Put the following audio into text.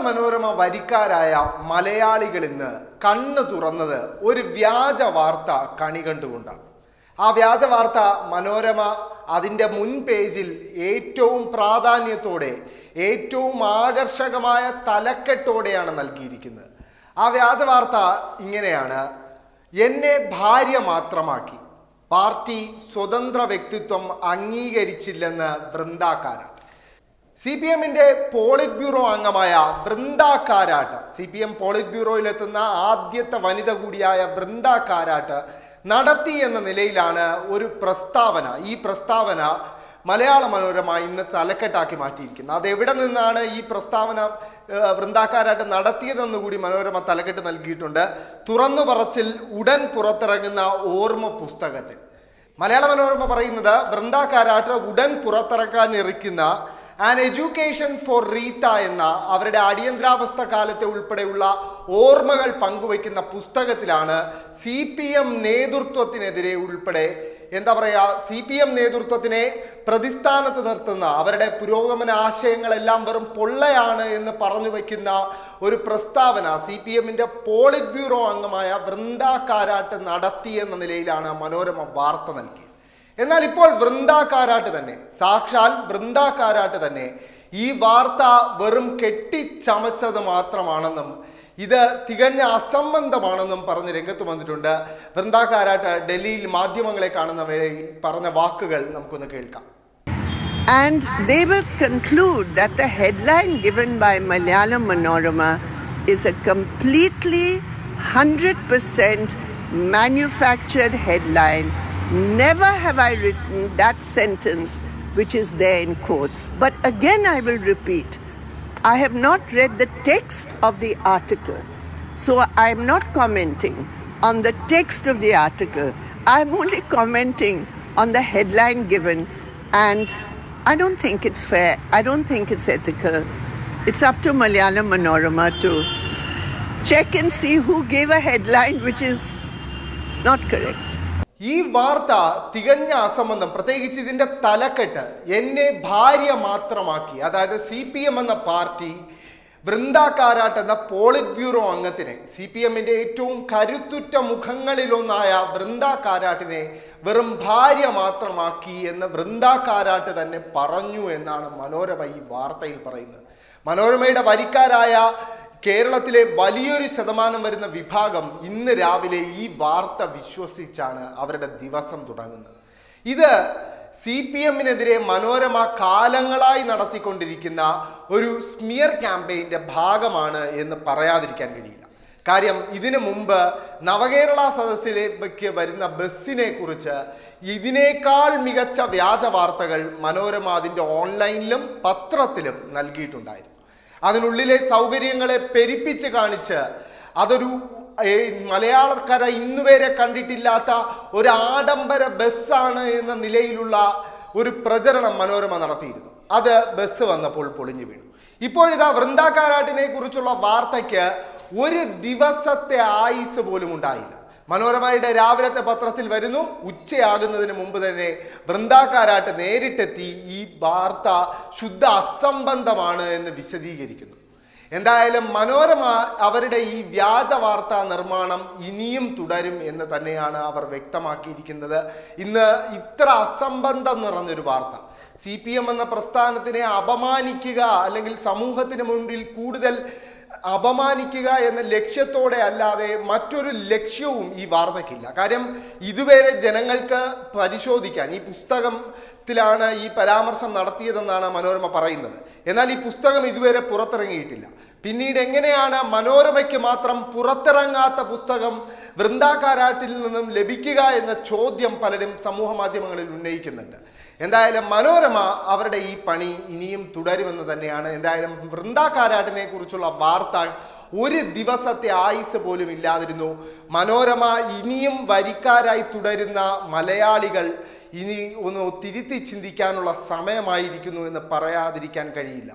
മനോരമ വരിക്കാരായ മലയാളികൾ ഇന്ന് കണ്ണ് തുറന്നത് ഒരു വ്യാജ വാർത്ത കണി കണ്ടുകൊണ്ടാണ്. ആ വ്യാജ വാർത്ത മനോരമ അതിന്റെ മുൻ പേജിൽ ഏറ്റവും പ്രാധാന്യത്തോടെ ഏറ്റവും ആകർഷകമായ തലക്കെട്ടോടെയാണ് നൽകിയിരിക്കുന്നത്. ആ വ്യാജ വാർത്ത ഇങ്ങനെയാണ്. എന്നെ ഭാര്യ മാത്രമാക്കി. പാർട്ടി സ്വതന്ത്ര വ്യക്തിത്വം അംഗീകരിച്ചില്ലെന്ന് വൃന്ദാക്കാരാണ്. സി പി എമ്മിന്റെ പോളിറ്റ് ബ്യൂറോ അംഗമായ Brinda Karat C P M polit ബ്യൂറോയിലെത്തുന്ന ആദ്യത്തെ വനിത കൂടിയായ വൃന്ദ കാരാട്ട് നടത്തി എന്ന നിലയിലാണ് ഒരു പ്രസ്താവന. ഈ പ്രസ്താവന മലയാള മനോരമ ഇന്ന് തലക്കെട്ടാക്കി മാറ്റിയിരിക്കുന്നത് അതെവിടെ നിന്നാണ് ഈ പ്രസ്താവന വൃന്ദാക്കാരായിട്ട് നടത്തിയതെന്ന് കൂടി മനോരമ തലക്കെട്ട് നൽകിയിട്ടുണ്ട്. തുറന്നു പറച്ചിൽ ഉടൻ പുറത്തിറങ്ങുന്ന ഓർമ്മ പുസ്തകത്തിൽ. മലയാള മനോരമ പറയുന്നത് വൃന്ദാക്കാരാട്ട് ഉടൻ പുറത്തിറക്കാൻ ഇരിക്കുന്ന ആൻ എഡ്യൂക്കേഷൻ ഫോർ റീത്ത എന്ന അവരുടെ അടിയന്തരാവസ്ഥ കാലത്തെ ഉൾപ്പെടെയുള്ള ഓർമ്മകൾ പങ്കുവയ്ക്കുന്ന പുസ്തകത്തിലാണ് സി പി എം നേതൃത്വത്തിനെതിരെ ഉൾപ്പെടെ എന്താ പറയുക സി പി എം നേതൃത്വത്തിനെ പ്രതിസ്ഥാനത്ത് നിർത്തുന്ന അവരുടെ പുരോഗമന ആശയങ്ങളെല്ലാം വെറും പൊള്ളയാണ് എന്ന് പറഞ്ഞു വയ്ക്കുന്ന ഒരു പ്രസ്താവന സി പി എമ്മിന്റെ പോളിറ്റ് ബ്യൂറോ അംഗമായ വൃന്ദ കാരാട്ട് നടത്തിയെന്ന നിലയിലാണ് മനോരമ വാർത്ത നൽകിയത്. എന്നാൽ ഇപ്പോൾ വൃന്ദാക്കാരാട്ട് തന്നെ സാക്ഷാൽ വൃന്ദാക്കാരാട്ട് തന്നെ ഈ വാർത്ത വെറും കെട്ടിച്ചമച്ചത് മാത്രമാണെന്നും ഇത് തികഞ്ഞ അസംബന്ധമാണെന്നും പറഞ്ഞ് രംഗത്ത് വന്നിട്ടുണ്ട് വൃന്ദാക്കാരാട്ട് ഡൽഹിയിൽ മാധ്യമങ്ങളെ കാണുന്ന വേളയിൽ പറഞ്ഞ വാക്കുകൾ നമുക്കൊന്ന് കേൾക്കാം And they will conclude that the headline given by Malayalam Manorama is a completely 100% manufactured headline. Never have I written that sentence which is there in quotes. But again, I will repeat I have not read the text of the article. So I am not commenting on the text of the article. I'm only commenting on the headline given. And I don't think it's fair. I don't think it's ethical. It's up to Malayalam Manorama to check and see who gave a headline which is not correct. ഈ വാർത്ത തികഞ്ഞ അസംബന്ധം പ്രത്യേകിച്ച് ഇതിന്റെ തലക്കെട്ട് എന്നെ ഭാര്യ മാത്രമാക്കി. അതായത് സി പി എം എന്ന പാർട്ടി വൃന്ദാക്കാരാട്ട് എന്ന പോളിറ്റ് ബ്യൂറോ അംഗത്തിനെ സി പി എമ്മിന്റെ ഏറ്റവും കരുത്തുറ്റ മുഖങ്ങളിലൊന്നായ വൃന്ദാക്കാരാട്ടിനെ വെറും ഭാര്യ മാത്രമാക്കി എന്ന് വൃന്ദാക്കാരാട്ട് തന്നെ പറഞ്ഞു എന്നാണ് മനോരമ ഈ വാർത്തയിൽ പറയുന്നത്. മനോരമയുടെ വരിക്കാരായ കേരളത്തിലെ വലിയൊരു ശതമാനം വരുന്ന വിഭാഗം ഇന്ന് രാവിലെ ഈ വാർത്ത വിശ്വസിച്ചാണ് അവരുടെ ദിവസം തുടങ്ങുന്നത്. ഇത് സി പി എമ്മിനെതിരെ മനോരമ കാലങ്ങളായി നടത്തിക്കൊണ്ടിരിക്കുന്ന ഒരു സ്മിയർ ക്യാമ്പയിന്റെ ഭാഗമാണ് എന്ന് പറയാതിരിക്കാൻ കഴിയില്ല. കാര്യം ഇതിനു മുമ്പ് നവകേരള സദസ്സിലേക്ക് വരുന്ന ബസ്സിനെ കുറിച്ച് ഇതിനേക്കാൾ മികച്ച വ്യാജ വാർത്തകൾ മനോരമ അതിന്റെ ഓൺലൈനിലും പത്രത്തിലും നൽകിയിട്ടുണ്ടായിരുന്നു. അതിനുള്ളിലെ സൗകര്യങ്ങളെ പെരിപ്പിച്ച് കാണിച്ച് അതൊരു മലയാളക്കാര ഇന്നുവരെ കണ്ടിട്ടില്ലാത്ത ഒരു ആഡംബര ബസ്സാണ് എന്ന നിലയിലുള്ള ഒരു പ്രചരണം മനോരമ നടത്തിയിരുന്നു. അത് ബസ് വന്നപ്പോൾ പൊളിഞ്ഞു വീണു. ഇപ്പോഴിതാ വൃന്ദാകാരാട്ടിനെ കുറിച്ചുള്ള വാർത്തയ്ക്ക് ഒരു ദിവസത്തെ ആയുസ് പോലും ഉണ്ടായില്ല. മനോരമയുടെ രാവിലത്തെ പത്രത്തിൽ വരുന്നു. ഉച്ചയാകുന്നതിന് മുമ്പ് തന്നെ വൃന്ദാക്കാരാട്ട് നേരിട്ടെത്തി ഈ വാർത്ത ശുദ്ധ അസംബന്ധമാണ് എന്ന് വിശദീകരിക്കുന്നു. എന്തായാലും മനോരമ അവരുടെ ഈ വ്യാജ വാർത്താ നിർമ്മാണം ഇനിയും തുടരും എന്ന് തന്നെയാണ് അവർ വ്യക്തമാക്കിയിരിക്കുന്നത്. ഇന്ന് ഇത്ര അസംബന്ധം നിറഞ്ഞൊരു വാർത്ത. സി പി എം എന്ന പ്രസ്ഥാനത്തിനെ അപമാനിക്കുക അല്ലെങ്കിൽ സമൂഹത്തിന് മുന്നിൽ കൂടുതൽ അപമാനിക്കുക എന്ന ലക്ഷ്യത്തോടെ അല്ലാതെ മറ്റൊരു ലക്ഷ്യവും ഈ വാർത്തയ്ക്കില്ല കാര്യം ഇതുവരെ ജനങ്ങൾക്ക് പരിശോധിക്കാൻ ഈ പുസ്തകത്തിലാണ് ഈ പരാമർശം നടത്തിയതെന്നാണ് മനോരമ പറയുന്നത്. എന്നാൽ ഈ പുസ്തകം ഇതുവരെ പുറത്തിറങ്ങിയിട്ടില്ല. പിന്നീട് എങ്ങനെയാണ് മനോരമയ്ക്ക് മാത്രം പുറത്തിറങ്ങാത്ത പുസ്തകം വൃന്ദാകാരാട്ടിൽ നിന്നും ലഭിക്കുക എന്ന ചോദ്യം പലരും സമൂഹ മാധ്യമങ്ങളിൽ ഉന്നയിക്കുന്നുണ്ട്. എന്തായാലും മനോരമ അവരുടെ ഈ പണി ഇനിയും തുടരുമെന്ന് തന്നെയാണ്. എന്തായാലും വൃന്ദാകാരാട്ടിനെ കുറിച്ചുള്ള വാർത്ത ഒരു ദിവസത്തെ ആയുസ് പോലും ഇല്ലാതിരുന്നു. മനോരമ ഇനിയും വരിക്കാരായി തുടരുന്ന മലയാളികൾ ഇനി ഒന്ന് തിരുത്തി ചിന്തിക്കാനുള്ള സമയമായിരിക്കുന്നു എന്ന് പറയാതിരിക്കാൻ കഴിയില്ല.